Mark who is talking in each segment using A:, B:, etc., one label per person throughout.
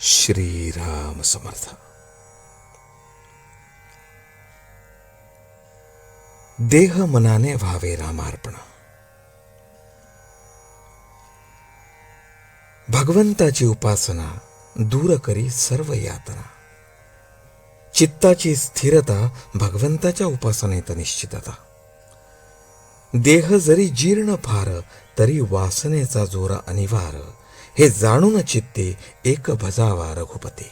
A: श्रीराम समर्थ. देह मनाने व्हावे रामार्पण. भगवंताची उपासना दूर करी सर्व यातना. चित्ताची स्थिरता भगवंताच्या उपासनेत निश्चितता. देह जरी जीर्ण फार तरी वासनेचा जोर अनिवार्य हे जाणून चित्ते एक भजावा रघुपती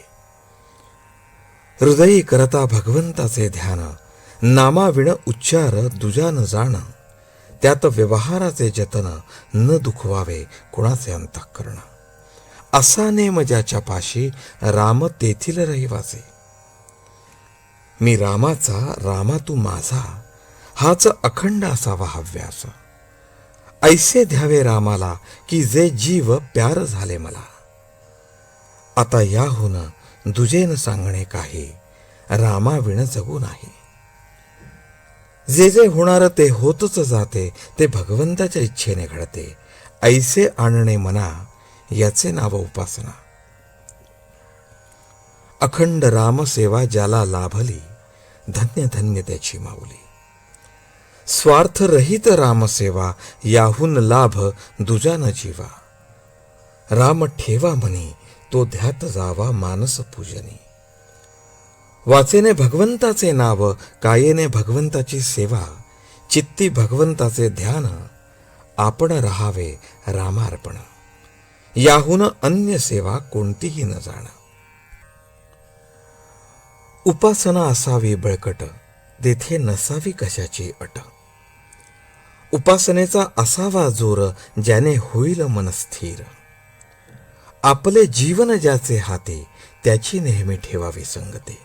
A: हृदयी करता भगवंताचे ध्यान नामाविण उच्चार दुजा न जाण त्यात व्यवहाराचे जतन न दुखवावे कुणाचे अंतःकरण. असा नेम ज्याच्या पाशी राम तेथील रहिवासे. मी रामाचा रामा तू माझा हाच अखंड असावा हव्यास. ऐसे ध्यावे रामाला की जे जीव प्यार झाले मला. आता याहून दुजेन सांगणे काही रामाविण जगू नाही. जे जे होणार ते होतच जाते ते भगवंताच्या इच्छेने घडते. ऐसे आणणे मना याचे नाव उपासना. अखंड रामसेवा ज्याला लाभली धन्य धन्य त्याची माऊली. स्वार्थरहित रामसेवा याहून लाभ दुजान जीवा. राम ठेवा म्हणी तो ध्यात जावा मानस पूजनी. वाचेने भगवंताचे नाव कायेने भगवंताची सेवा चित्ती भगवंताचे ध्यान आपण राहावे रामार्पण. याहून अन्य सेवा कोणतीही न जाण. उपासना असावी बळकट तेथे नसावी कशाची अट. उपासनेचा असावा जोर ज्याने होईल मन स्थिर. आपले जीवन ज्याचे हाते त्याची नेहमी ठेवावी संगते.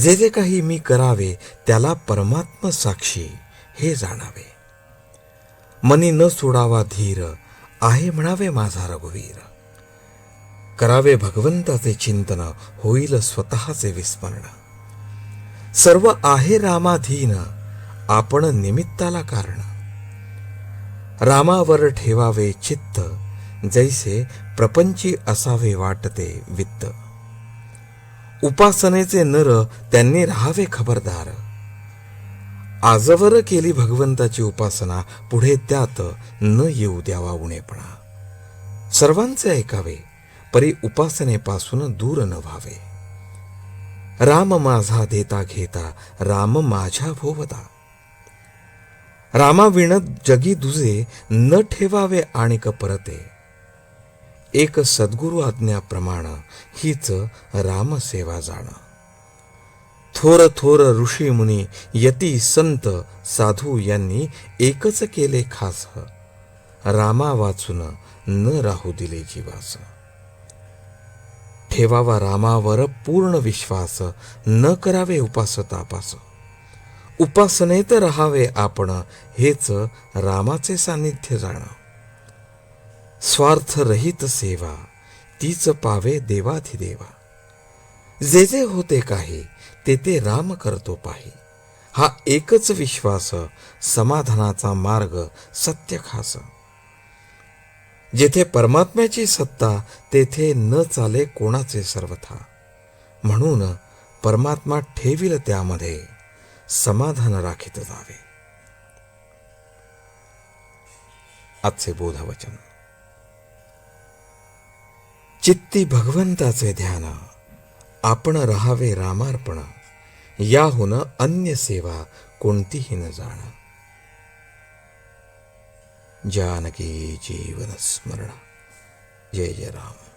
A: जे जे काही मी करावे त्याला परमात्म साक्षी हे जाणावे. मनी न सोडावा धीर आहे म्हणावे माझा रघुवीर. करावे भगवंताचे चिंतन होईल स्वतःचे विस्मरण. सर्व आहे रामाधीन आपण निमित्ताला कारण. रामावर ठेवावे चित्त जैसे प्रपंची असावे वाटते वित्त. उपासनेचे नर त्यांनी राहावे खबरदार. आजवर केली भगवंताची उपासना पुढे त्यात न येऊ द्यावा उणेपणा. सर्वांचे ऐकावे परी उपासनेपासून दूर न व्हावे. राम माझा देता घेता राम माझ्या भोवता. रामाविण जगी दुजे न ठेवावे आणिक परते. एक सद्गुरु आज्ञाप्रमाण हीच रामसेवा जाण. थोर थोर ऋषी मुनी यती संत साधू यांनी एकच केले खास. रामा वाचून न राहू दिले जीवास. ठेवावा रामावर पूर्ण विश्वास न करावे उपास तापास उपासनेत राहावे आपण हेच रामाचे सान्निध्य जाण. स्वार्थरहित सेवा तीच पावे देवाधिदेवा. जे जे होते काही ते ते राम करतो पाही. हा एकच विश्वास समाधानाचा मार्ग सत्य खास. जेथे परमात्म्याची सत्ता तेथे न चाले कोणाचे सर्वथा. म्हणून परमात्मा ठेवील त्यामध्ये समाधान राखीत जावे. आजचे बोधवचन. चित्ती भगवंताचे ध्यान आपण राहावे रामार्पण याहून अन्य सेवा कोणतीही न जाण. जानकी जीवन स्मरण. जय जय राम.